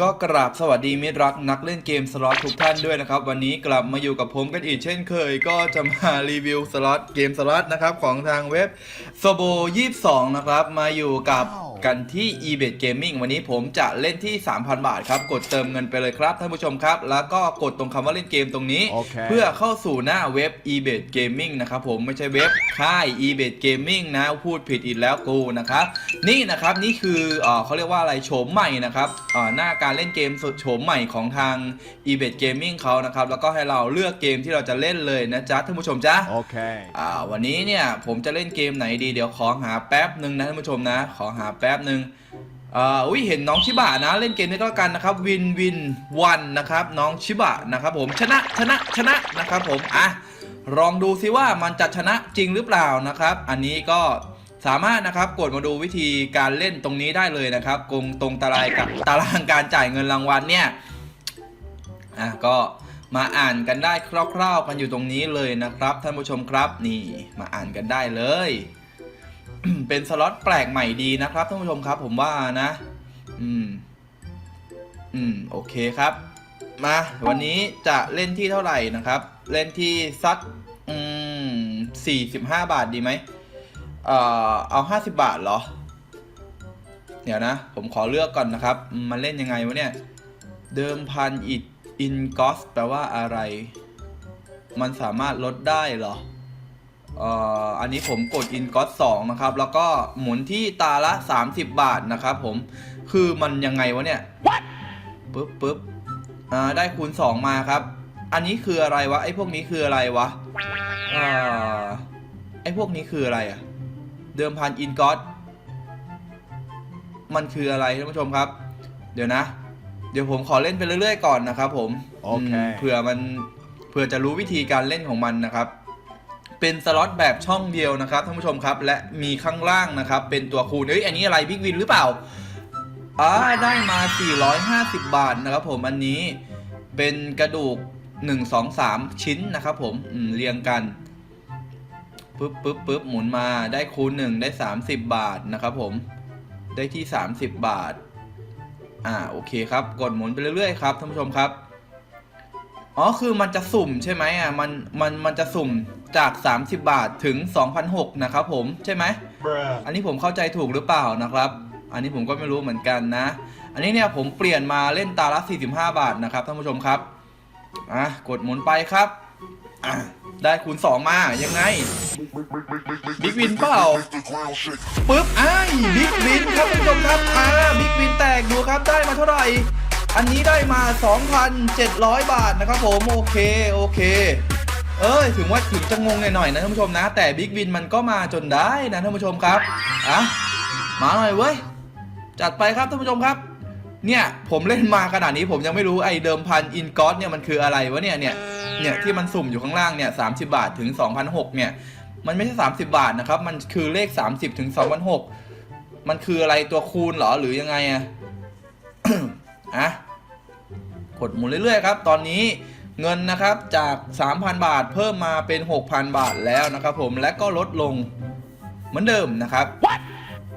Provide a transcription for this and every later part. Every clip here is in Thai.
ก็กราบสวัสดีมิตรรักนักเล่นเกมสล็อตทุกท่านด้วยนะครับ วันนี้กลับมาอยู่กับผมกันอีกเช่นเคย ก็จะมารีวิวสล็อตเกมสล็อตนะครับของทางเว็บโซโบ22 นะครับ มาอยู่กับ กันที่ eBet Gaming วันนี้ผมจะเล่นที่ 3,000 บาทครับ กดเติมเงินไปเลยครับท่านผู้ชมครับ แล้วก็กดตรงคำว่าเล่นเกมตรงนี้โอเคเพื่อเข้าสู่หน้าเว็บ eBet Gaming นะครับผมไม่ใช่เว็บค่าย eBet Gaming นะพูดผิดอีกแล้วกูนะครับนี่นะครับนี่คือเออเขาเรียกว่าอะไรโฉมใหม่นะครับเอ่อหน้าการเล่นเกมสุดโฉมใหม่ของทาง eBet Gaming เขานะครับแล้วก็ให้เราเลือกเกมที่เราจะเล่นเลยนะจ๊ะท่านผู้ชมจ๊ะ Okay. อ่าวันนี้เนี่ยผมจะเล่นเกมไหนดีเดี๋ยวขอหาแป๊บหนึ่งนะท่านผู้ชมนะขอหาแป๊บหนึ่งอ่าอุ้ยเห็นน้องชิบะนะ เล่นเกมนี้ก็แล้วกันนะครับวินวินวันนะครับน้องชิบะนะครับผมชนะชนะชนะนะครับผมอะลองดูซิว่ามันจะชนะจริงหรือเปล่านะครับ อันนี้ก็สามารถนะครับกดมาดูวิธีการเล่นตรงนี้ได้เลยนะครับกงตรงตารางกับตารางการจ่ายเงินรางวัลเนี่ยอะก็มาอ่านกันได้คร่าวๆกันอยู่ตรงนี้เลยนะครับท่านผู้ชมครับนี่มาอ่านกันได้เลย เป็นสล็อตแปลกใหม่ดีนะครับท่านผู้ชมครับ ผมว่านะ อืม อืม โอเคครับ มา วันนี้จะเล่นที่เท่าไหร่นะครับ เล่นที่สัก อืมสี่สิบห้าบาทดีไหมเอ่อ เอาห้าสิบบาทเหรอ เดี๋ยวนะ ผมขอเลือกก่อนนะครับ มันเล่นยังไงวะเนี่ย เดิมพันอิดอินกอสแปลว่าอะไร มันสามารถลดได้เหรอ อ่ออันนี้ผมกด in g o t 2นะครับ แล้วก็หมุนที่ตาละ 30 บาทนะครับผมคือมันยังไงวะเนี่ยปึ๊บปึ๊บอ่าได้คูณ 2 มาครับ อันนี้คืออะไรวะไอ้พวกนี้คืออะไรวะอ่าไอ้พวกนี้คืออะไรอะเดิมพัน in g o t มันคืออะไรท่านผู้ชมครับ เดี๋ยวนะ เดี๋ยวผมขอเล่นไปเรื่อยๆก่อนนะครับ ผมโอเคมเผื่อมันเผื่อจะรู้วิธีการเล่นของมันนะครับ เป็นสล็อตแบบช่องเดียวนะครับท่านผู้ชมครับ และมีข้างล่างนะครับ เป็นตัวคูณเอ้ยอันนี้อะไรบิ๊กวินหรือเปล่าอ่าได้มา 450 บาทนะครับผมอันนี้เป็นกระดูก 1 2 3 ชิ้นนะครับผมอืมเรียงกันปึ๊บปึ๊บปึ๊บหมุนมาได้คูณ 1 ได้ 30 บาทนะครับผมได้ที่ 30 บาท อ่า โอเคครับ กดหมุนไปเรื่อยๆครับท่านผู้ชมครับ อ๋อ คือมันจะสุ่มใช่ไหมอะ มัน มัน มันจะสุ่ม จาก 30 บาทถึง 2,006นะครับผมใช่ไหมอันนี้ผมเข้าใจถูกหรือเปล่านะครับ อันนี้ผมก็ไม่รู้เหมือนกันนะ อันนี้เนี่ยผมเปลี่ยนมาเล่นตาละ 45 บาทนะครับท่านผู้ชมครับ อะกดหมุนไปครับอะได้คูณ 2 มายังไง บิ๊กวินเปล่า ปึ๊บอ้ายบิ๊กวินครับท่านผู้ชมครับ อ่าบิ๊กวินแตกดูครับได้มาเท่าไหร่ อันนี้ได้มา 2,700 บาทนะครับผม โอเค โอเค เอ้ยถึงว่าถึงจะงงหน่อยๆนะท่านผู้ชมนะ แต่บิ๊กวินมันก็มาจนได้นะท่านผู้ชมครับอะมาหน่อยเว้ยจัดไปครับท่านผู้ชมครับเนี่ยผมเล่นมาขนาดนี้ผมยังไม่รู้ไอเดิมพันอินกอสเนี่ยมันคืออะไรวะเนี่ยเนี่ยเนี่ยที่มันสุ่มอยู่ข้างล่างเนี่ยสาบาทถึง2,006เนี่ยมันไม่ใช่ 30 บาทนะครับ มันคือเลข 30ถึง2,006มันคืออะไรตัวคูณเหรอหรือยังไงอะอะกดหมุนเรื่อยๆครับ ตอนนี้ เงินนะครับจาก 3,000 บาทเพิ่มมาเป็น 6,000 บาทแล้วนะครับผมและก็ลดลงเหมือนเดิมนะครับ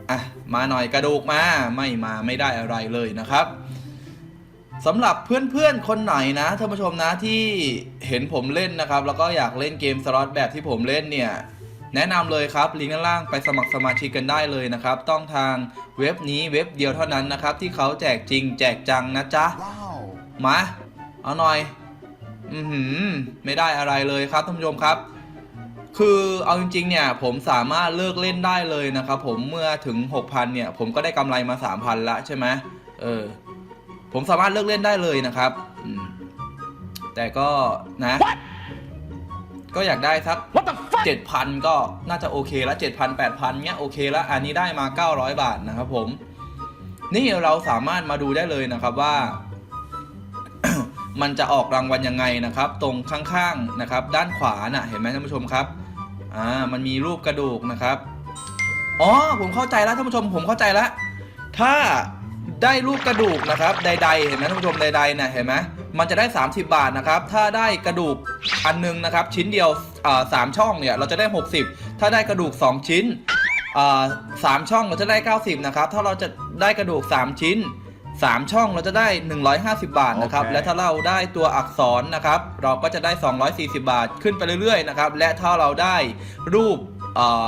อะมาหน่อยกระดูกมาไม่มาไม่ได้อะไรเลยนะครับสำหรับเพื่อนๆคนไหนนะท่านผู้ชมนะที่เห็นผมเล่นนะครับ แล้วก็อยากเล่นเกมสล็อตแบบที่ผมเล่นเนี่ยแนะนำเลยครับลิงก์ด้านล่างไปสมัครสมาชิกกันได้เลยนะครับ ต้องทางเว็บนี้เว็บเดียวเท่านั้นนะครับ ที่เขาแจกจริงแจกจังนะจ๊ะ Wow. มา เอาหน่อย อือหือไม่ได้อะไรเลยครับท่านผู้ชมครับ คือเอาจริงๆเนี่ยผมสามารถเลิกเล่นได้เลยนะครับผมเมื่อถึง 6,000เนี่ยผมก็ได้กำไรมา 3,000ละใช่ไหมเออผมสามารถเลิกเล่นได้เลยนะครับอืมแต่ก็นะก็อยากได้สัก What the fuck? เจ็ดพันก็น่าจะโอเคละเจ็ดพันแปดพันเนี้ยโอเคละอันนี้ได้มาเก้าร้อยบาทนะครับผม นี่เราสามารถมาดูได้เลยนะครับว่า มันจะออกรางวัลยังไงนะครับ ตรงข้างๆนะครับ ด้านขวาน่ะเห็นไหมท่านผู้ชมครับอ่ามันมีรูปกระดูกนะครับอ๋อผมเข้าใจแล้วท่านผู้ชมผมเข้าใจแล้วถ้าได้รูปกระดูกนะครับ ใด ๆ เห็นไหมท่านผู้ชมใดๆเนี่ยเห็นไหมมันจะได้ 30 บาทนะครับ ถ้าได้กระดูกอันหนึงนะครับ ชิ้นเดียวอ่าสามช่องเนี่ยเราจะได้ 60 ถ้าได้กระดูก 2 ชิ้นอ่าสามช่องเราจะได้ 90 นะครับ ถ้าเราจะได้กระดูก 3 ชิ้น 3 ช่องเราจะได้ 150 บาทนะครับโอเคและถ้าเราได้ตัวอักษรนะครับ เราก็จะได้ 240 บาทขึ้นไปเรื่อยๆนะครับ และถ้าเราได้รูปเอ่อ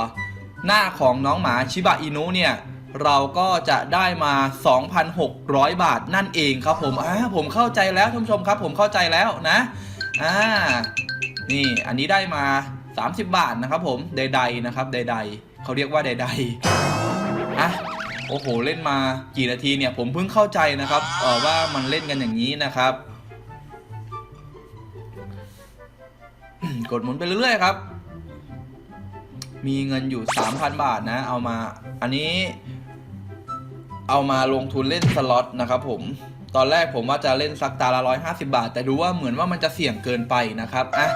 หน้าของน้องหมาชิบะอินุเนี่ยเราก็จะได้มา 2,600 บาทนั่นเองครับผมอ่าผมเข้าใจแล้วท่านผู้ชมครับ ผมเข้าใจแล้วนะอ่านี่อันนี้ได้มา 30 บาทนะครับผมใดๆนะครับใดๆเขาเรียกว่าใดๆอะ โอ้โห เล่นมากี่นาทีเนี่ยผมเพิ่งเข้าใจนะครับเออว่ามันเล่นกันอย่างนี้นะครับ กดหมุนไปเรื่อยๆครับ มีเงินอยู่ 3,000 บาทนะ เอามาอันนี้ เอามาลงทุนเล่นสล็อตนะครับผมตอนแรกผมว่าจะเล่นสักตาละ150บาท แต่ดูว่าเหมือนว่ามันจะเสี่ยงเกินไปนะครับอะ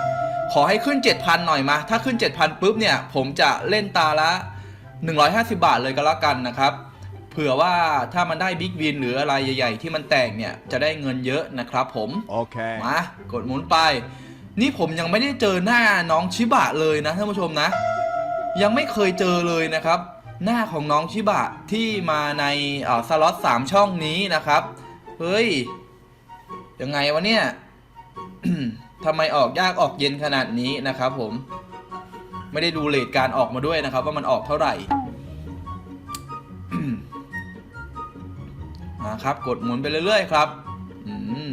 ขอให้ขึ้น 7,000 หน่อยมา ถ้าขึ้น 7,000ปุ๊บเนี่ย ผมจะเล่นตาละ 150 บาทเลยก็แล้วกันนะครับ ผื่อว่าถ้ามันได้บิ๊กวินหรืออะไรใหญ่ ๆ ที่มันแตกเนี่ยจะได้เงินเยอะนะครับผม Okay. มากดหมุนไป นี่ผมยังไม่ได้เจอหน้าน้องชิบะเลยนะท่านผู้ชมนะ ยังไม่เคยเจอเลยนะครับ หน้าของน้องชิบะที่มาในเอ่อสล็อตสามช่องนี้นะครับ เฮ้ย ยังไงวะเนี่ยทำไมออกยากออกเย็นขนาดนี้นะครับผม ไม่ได้ดูเลทการออกมาด้วยนะครับ ว่ามันออกเท่าไหร่ ครับกดหมุนไปเรื่อยๆครับอืม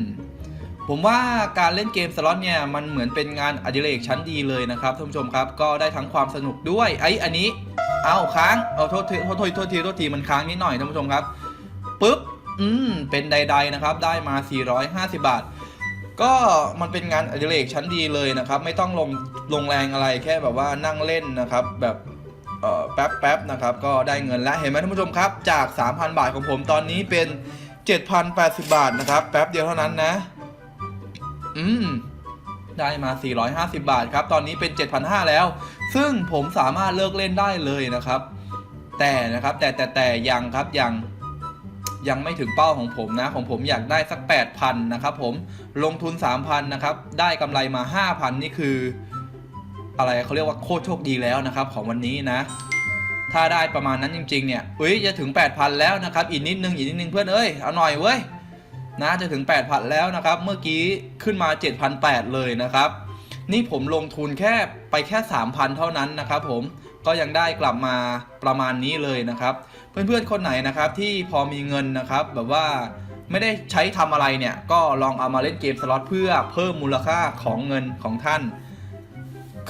ผมว่าการเล่นเกมสล็อตเนี่ยมันเหมือนเป็นงานอดิเรกชั้นดีเลยนะครับท่านผู้ชมครับ ก็ได้ทั้งความสนุกด้วยไอ้อันนี้เอาค้างเอาโทษทีโทษทีโทษทีโทษทีมันค้างนิดหน่อยท่านผู้ชมครับปุ๊บอืมเป็นใด ๆนะครับ ได้มา 450 บาท ก็มันเป็นงานอดิเรกชั้นดีเลยนะครับ ไม่ต้องลงลงแรงอะไรแค่แบบว่านั่งเล่นนะครับ แบบ แป๊บแป๊บนะครับก็ได้เงินแล้วเห็นไหมท่านผู้ชมครับ จาก 3,000 บาทของผมตอนนี้เป็น 7,080 บาทนะครับ แป๊บเดียวเท่านั้นนะ อืมได้มา 450 บาทครับ ตอนนี้เป็น 7,500 แล้ว ซึ่งผมสามารถเลิกเล่นได้เลยนะครับ แต่นะครับแต่แต่แต่ยังครับยังยังไม่ถึงเป้าของผมนะ ของผมอยากได้สัก 8,000 นะครับผมลงทุน 3,000 นะครับ ได้กำไรมา 5,000 นี่คือ อะไรเขาเรียกว่าโคตรโชคดีแล้วนะครับของวันนี้นะ ถ้าได้ประมาณนั้นจริงๆเนี่ยเอ้ยจะถึง 8,000 แล้วนะครับอีกนิดนึงอีกนิดนึงเพื่อนเอ้ยเอาหน่อยเว้ยนะจะถึง 8,000 แล้วนะครับ เมื่อกี้ขึ้นมา 7,800 เลยนะครับ นี่ผมลงทุนแค่ไปแค่ 3,000 เท่านั้นนะครับ ผมก็ยังได้กลับมาประมาณนี้เลยนะครับ เพื่อนๆคนไหนนะครับที่พอมีเงินนะครับ แบบว่าไม่ได้ใช้ทำอะไรเนี่ยก็ลองเอามาเล่นเกมสล็อตเพื่อเพิ่มมูลค่าของเงินของท่าน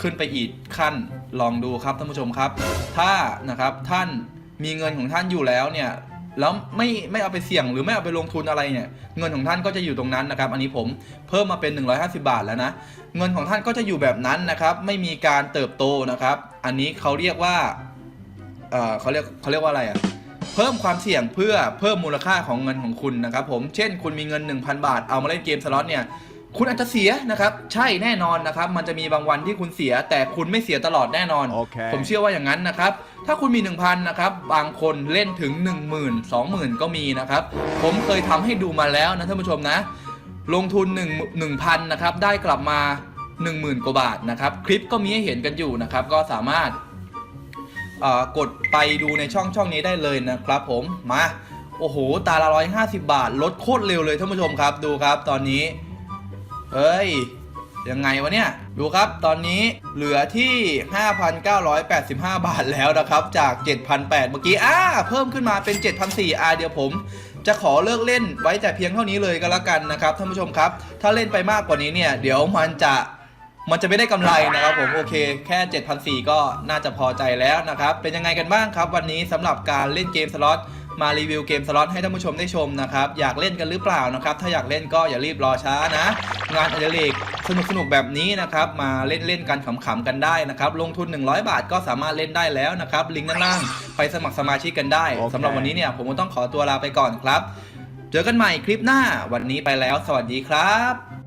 ขึ้นไปอีกขั้นลองดูครับท่านผู้ชมครับ ถ้านะครับท่านมีเงินของท่านอยู่แล้วเนี่ยแล้วไม่ไม่เอาไปเสี่ยงหรือไม่เอาไปลงทุนอะไรเนี่ยเงินของท่านก็จะอยู่ตรงนั้นนะครับ อันนี้ผมเพิ่มมาเป็น 150 บาทแล้วนะ เงินของท่านก็จะอยู่แบบนั้นนะครับ ไม่มีการเติบโตนะครับ อันนี้เขาเรียกว่าเออเขาเรียกเขาเรียกว่าอะไรอะ่ะเพิ่มความเสี่ยงเพื่อเพิ่มมูลค่าของเงินของคุณนะครับ ผมเช่นคุณมีเงิน 1,000 บาทเอามาเล่นเกมสล็อตเนี่ย คุณอาจจะเสียนะครับ ใช่แน่นอนนะครับ มันจะมีบางวันที่คุณเสีย แต่คุณไม่เสียตลอดแน่นอนโอเคผมเชื่อว่าอย่างนั้นนะครับ ถ้าคุณมี 1,000นะครับ บางคนเล่นถึง 10,000 20,000 ก็มีนะครับ ผมเคยทำให้ดูมาแล้วนะท่านผู้ชมนะ ลงทุน 1 1,000นะครับ ได้กลับมา 10,000 กว่าบาทนะครับ คลิปก็มีให้เห็นกันอยู่นะครับ ก็สามารถเอ่อกดไปดูในช่องช่องนี้ได้เลยนะครับ ผมมาโอ้โหตาละร้อยห้าสิบาทลดโคตรเร็วเลยท่านผู้ชมครับดูครับตอนนี้ เฮ้ย ยังไงวะเนี่ย ดูครับตอนนี้เหลือที่ 5,985 บาทแล้วนะครับ จาก 7,800เมื่อกี้อ่าเพิ่มขึ้นมาเป็น7,400อ่าเดี๋ยวผมจะขอเลิกเล่นไว้แต่เพียงเท่านี้เลยก็แล้วกันนะครับท่านผู้ชมครับ ถ้าเล่นไปมากกว่านี้เนี่ย เดี๋ยวมันจะมันจะไม่ได้กำไรนะครับผมโอเคแค่ 7,400 ก็น่าจะพอใจแล้วนะครับ เป็นยังไงกันบ้างครับ วันนี้สำหรับการเล่นเกมสล็อต มารีวิวเกมสล็อตให้ท่านผู้ชมได้ชมนะครับ อยากเล่นกันหรือเปล่านะครับ ถ้าอยากเล่นก็อย่ารีบรอช้านะ งานอดิเรกสนุกสนุกๆแบบนี้นะครับ มาเล่นเล่นๆกันขำๆกันได้นะครับ ลงทุน 100 บาทก็สามารถเล่นได้แล้วนะครับ ลิงก์ด้านล่างไปสมัครสมาชิกกันได้โอเคสำหรับวันนี้เนี่ยผมก็ต้องขอตัวลาไปก่อนครับ เจอกันใหม่คลิปหน้า วันนี้ไปแล้ว สวัสดีครับ